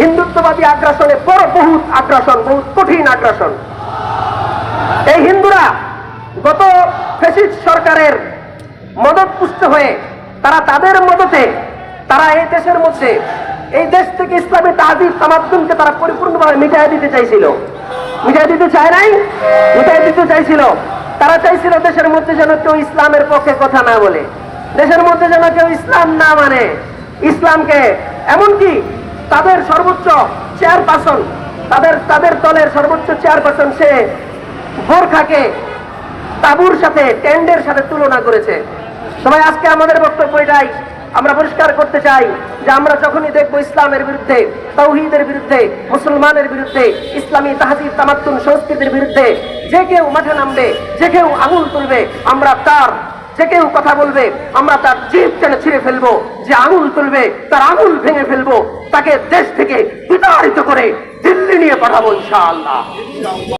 হিন্দুত্ববাদী আগ্রাসনে বড় বহুত আগ্রাসন, বহুত কঠিন আগ্রাসন। এই হিন্দুরা গত ফেসিস সরকারের মদত পুষ্ট হয়ে তারা তাদের মদতে, তারা এই দেশের মধ্যে, এই দেশ থেকে ইসলামী তাজিব তামাদ্দুনকে তারা পরিপূর্ণভাবে মিটাই দিতে চাইছিল। মিটাই দিতে চায় নাই? মিটাই দিতে চাইছিল। তারা চাইছিল দেশের মধ্যে যেন কেউ ইসলামের পক্ষে কথা না বলে। দেশের মধ্যে যেন কেউ ইসলাম না মানে। ইসলামকে এমনকি তাদের সর্বোচ্চ চেয়ারপারসন তাদের তাদের দলের সর্বোচ্চ চেয়ারপারসন সে বোরখাকে তাবুর সাথে টেন্ডের সাথে তুলনা করেছে। সবাই, আজকে আমাদের বক্তব্য এটাই। আমরা পরিষ্কার করতে চাই যে আমরা যখনই দেখব ইসলামের বিরুদ্ধে, তৌহিদের বিরুদ্ধে, মুসলমানের বিরুদ্ধে, ইসলামী তাহাজিব তামাত্তুন সংস্কৃতির বিরুদ্ধে যে কেউ মাঠে নামবে, যে কেউ আঙুল তুলবে, আমরা তার যে কেউ কথা বলবে, আমরা তার জিভ টেনে ছিঁড়ে ফেলব, যে আঙুল তুলবে, তার আঙুল ভেঙে ফেলব, তাকে দেশ থেকে বিতাড়িত করে দিল্লি নিয়ে পাঠাবো ইনশাআল্লাহ।